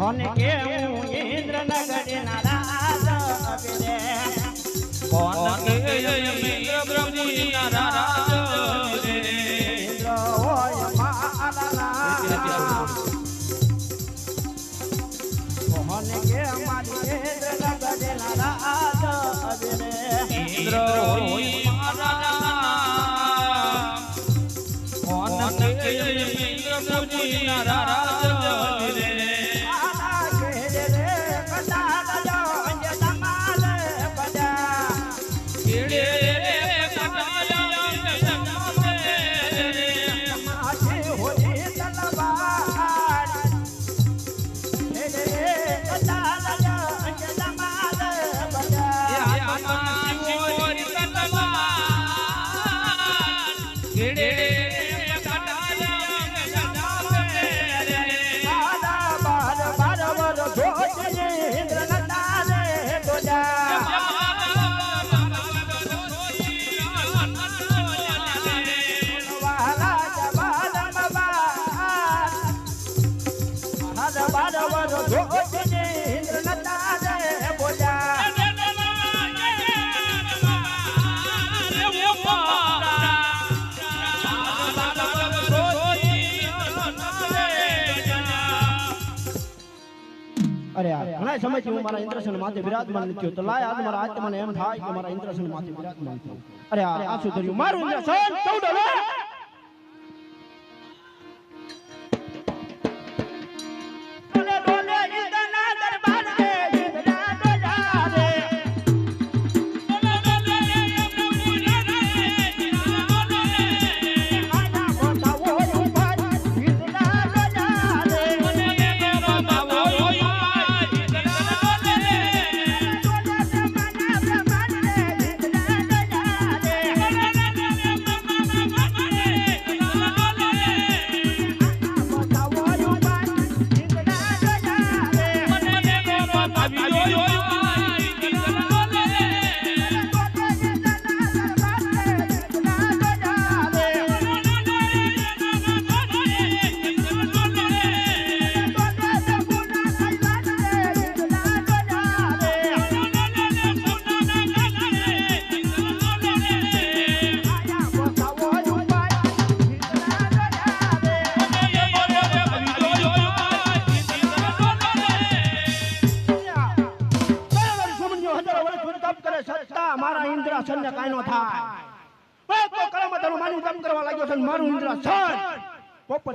કોને કેવું ઇન્દ્ર નગરી ના રાજ અભિરે કોણ કે ઇન્દ્ર પ્રભુજીના રાજ ઇન્દ્ર હોય મારા રાજ. કે મારી ઇન્દ્ર ના રાજ અભિરે ઇન્દ્ર અરે ઘણા સમયથી હું મારા ઇન્દ્રસન માથે બિરાજમાન નથી તો લાય આજ મારા આત્માને એમ થાય કે મારા ઇન્દ્રસન માથે બિરાજમાન થયું અરે આ શું થયું મારું ઇન્દ્રસન ચૌડો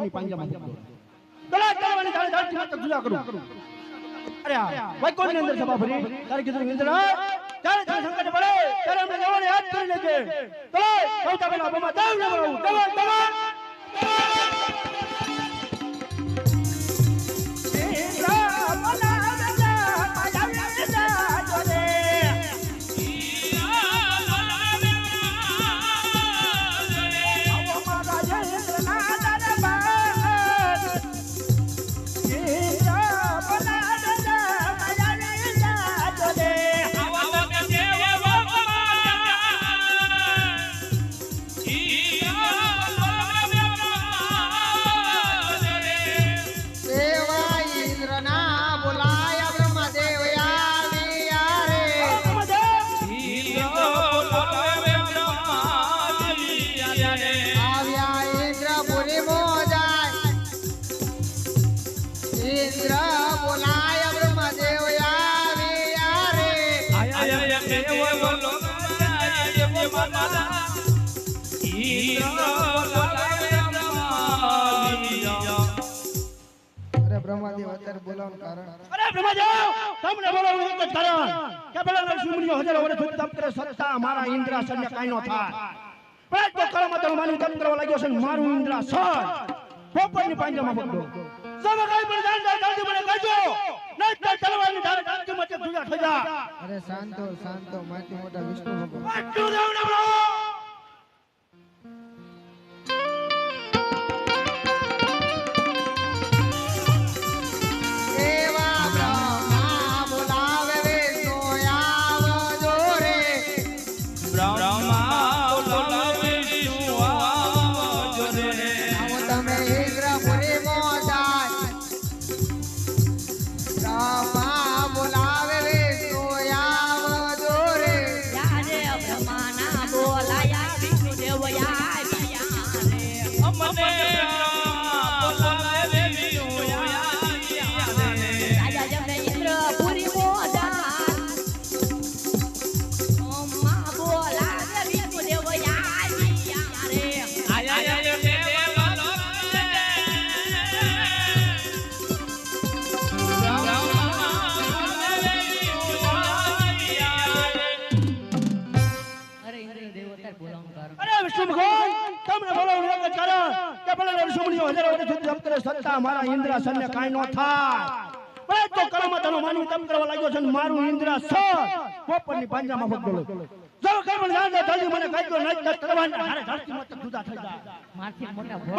પોપરની પાંજામાં મૂકી દો. કલા કરવાની તારે ધરતી માથે જુદા કરું. અરે આ વૈકુંઠની અંદર સભા ભરી. તારે કીધું ઇન્દ્ર ત્યારે તારે સંકટ પડે. ત્યારે અમને જવાની યાદ કરી લેજે. તો સૌતા પહેલા બમા દાવ ન બોલાવું. દવા દવા અત્યારે બોલાવવાનું કારણ? અરે બ્રહ્માદેવ તમને બોલાવું એક જ કારણ. કે પેલા નરસિંહમુનિઓ હજારો વર્ષ સુધી તપ કરે સત્તા મારા ઇન્દ્રાસન ને કાઈ નો થાય. પણ તો કળામાં તો માની તપ કરવા લાગ્યો છે મારું ઇન્દ્રાસન પોપરની પાંજરામાં પકડો. તમે કઈ પણ જાણ જાય જલ્દી મને કહેજો. નહીં તો તલવારની ધારે ધરતી માથે જુદા થઈ જા. અરે શાંતો શાંતો માટી મોટા વિષ્ણુ ભગવાન. આટલું દેવ ને બોલો ના બોલાયા વિષ્ણુ દેવ યાર. અમને સત્તા મારા ઇન્દ્રાસનને કાંઈ ન થાય. બે તો કળામાં તનો માનવી કરવા લાગ્યો છે મારું ઇન્દ્રાસન પોપરની પાંજામાં જો જલ્દી મને હારે જુદા થઈ જાય મારથી મોટા ભો-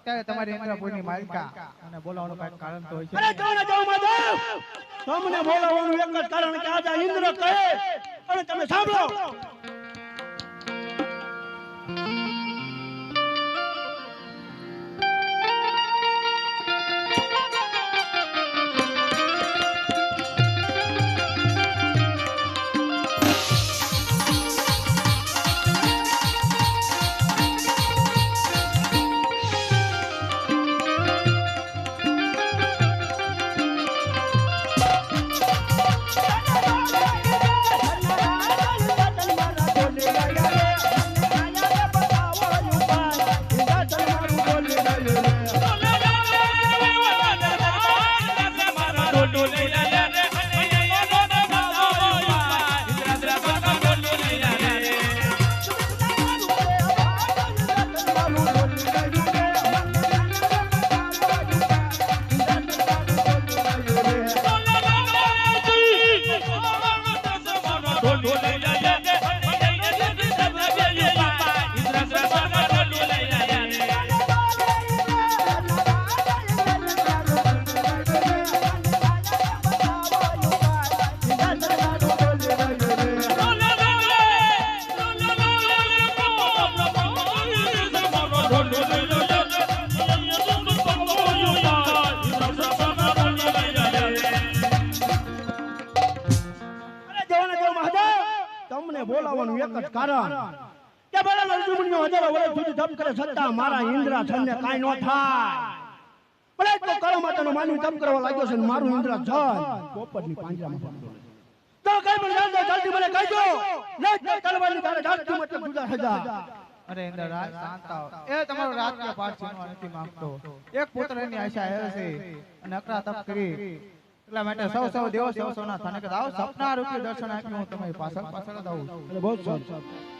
અત્યારે તમારી ઇન્દ્રપુરની માલિકા. અને બોલાવવાનું કઈ કારણ તો હોય છે. અરે જાઓ જાઓ માધવ તમને બોલાવવાનું એક જ કારણ કે આજે ઇન્દ્ર કહે અને તમે સાંભળો. બોલાવવાનું એક જ કારણ. કે ભલે અર્જુનનો હજારો વર્ષ સુધી તપ કરે છતાં મારા ઇન્દ્રાસનને કાંઈ ન થાય. ભલે તો કરમાતાનો માનવી તપ કરવા લાગ્યો છે મારું મારું ઇન્દ્રાસન પોપટની પાંજરામાં તો કઈ પણ જલ્દી જલ્દી મને કહેજો. નહીં તો તલવારની તારે જાતથી મતલબ જુદા થજા અરે ઇન્દ્રરાજ શાંત થાઓ. એ તમારો રાજકીય પાઠ છીનવા નથી માંગતો. એક પુત્રની આશા એ છે અને અકરા તપ કરી એટલા માટે સૌ સૌ દેવો સૌ સૌના સ્થાને કદાચ આવો સપના રૂપી દર્શન આપ્યું, હું તમારી પાછળ પાછળ જ આવું બહુ સારું.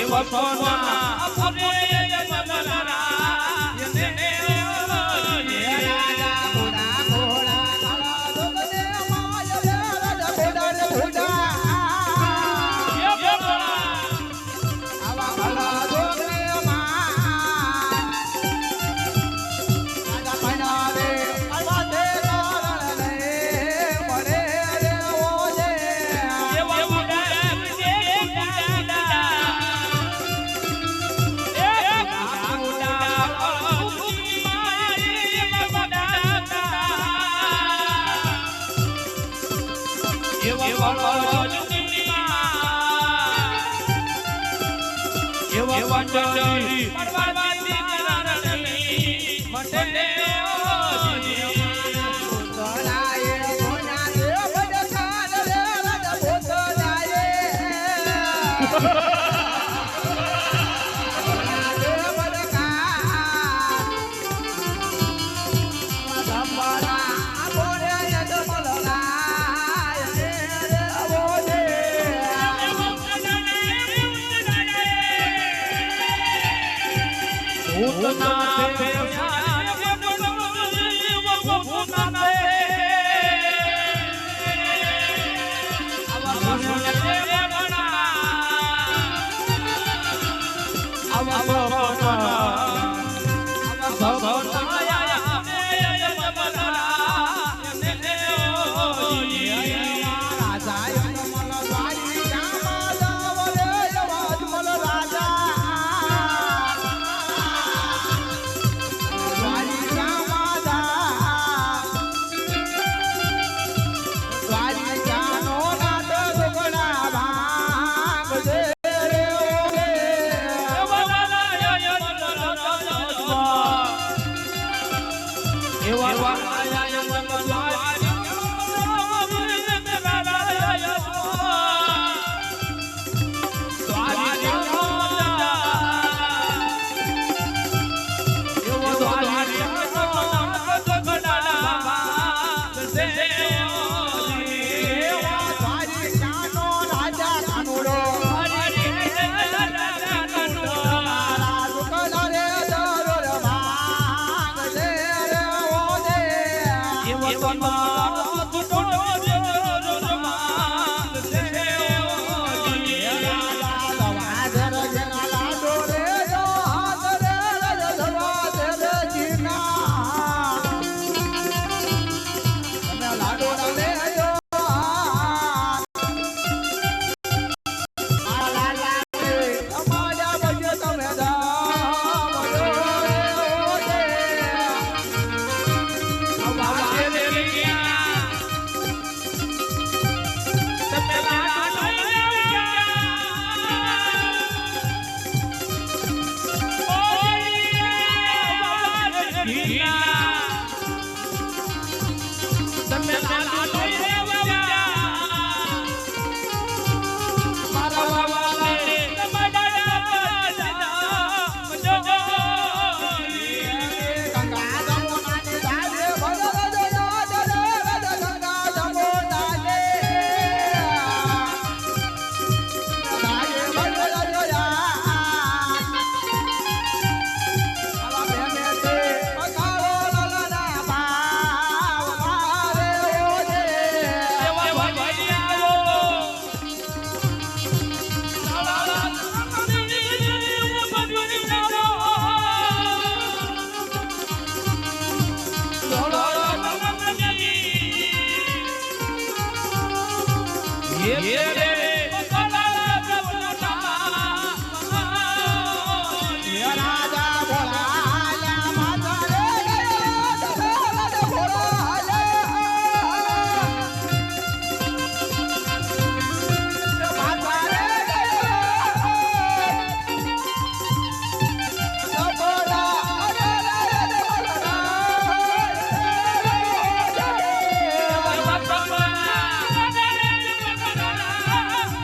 એવા સોના ફરે Patani, આવા Yeah.